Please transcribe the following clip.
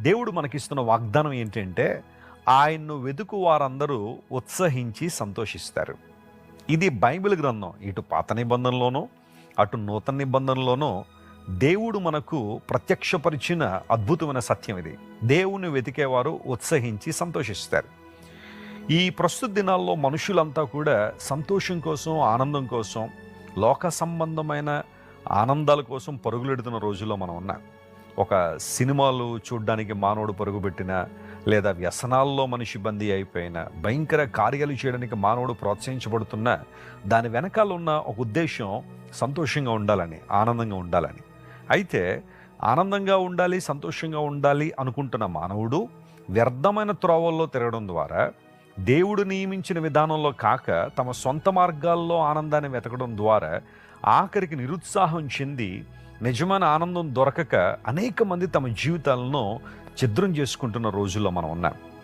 దేవుడు మనకిస్తున్న వాగ్దానం ఏంటంటే ఆయన్ను వెతుకు వారందరూ ఉత్సహించి సంతోషిస్తారు. ఇది బైబిల్ గ్రంథం. ఇటు పాత నిబంధనలోనూ అటు నూతన నిబంధనలోనూ దేవుడు మనకు ప్రత్యక్షపరిచిన అద్భుతమైన సత్యం ఇది. దేవుని వెతికేవారు ఉత్సహించి సంతోషిస్తారు. ఈ ప్రస్తుత దినాల్లో మనుషులంతా కూడా సంతోషం కోసం ఆనందం కోసం లోక సంబంధమైన ఆనందాల కోసం పరుగులెడుతున్న రోజుల్లో మనం ఉన్నాం. ఒక సినిమాలు చూడడానికి మానవుడు పరుగుపెట్టిన లేదా వ్యసనాల్లో మనిషి బందీ అయిపోయిన భయంకర కార్యాలు చేయడానికి మానవుడు ప్రోత్సహించబడుతున్న దాని వెనకాల ఉన్న ఒక ఉద్దేశం సంతోషంగా ఉండాలని ఆనందంగా ఉండాలని. అయితే ఆనందంగా ఉండాలి సంతోషంగా ఉండాలి అనుకుంటున్న మానవుడు వ్యర్థమైన త్రోవల్లో తిరగడం ద్వారా దేవుడు నియమించిన విధానంలో కాక తమ సొంత మార్గాల్లో ఆనందాన్ని వెతకడం ద్వారా ఆఖరికి నిరుత్సాహం చెంది నిజమైన ఆనందం దొరకక అనేక మంది తమ జీవితాలను ఛిద్రం చేసుకుంటున్న రోజుల్లో మనం ఉన్నాం.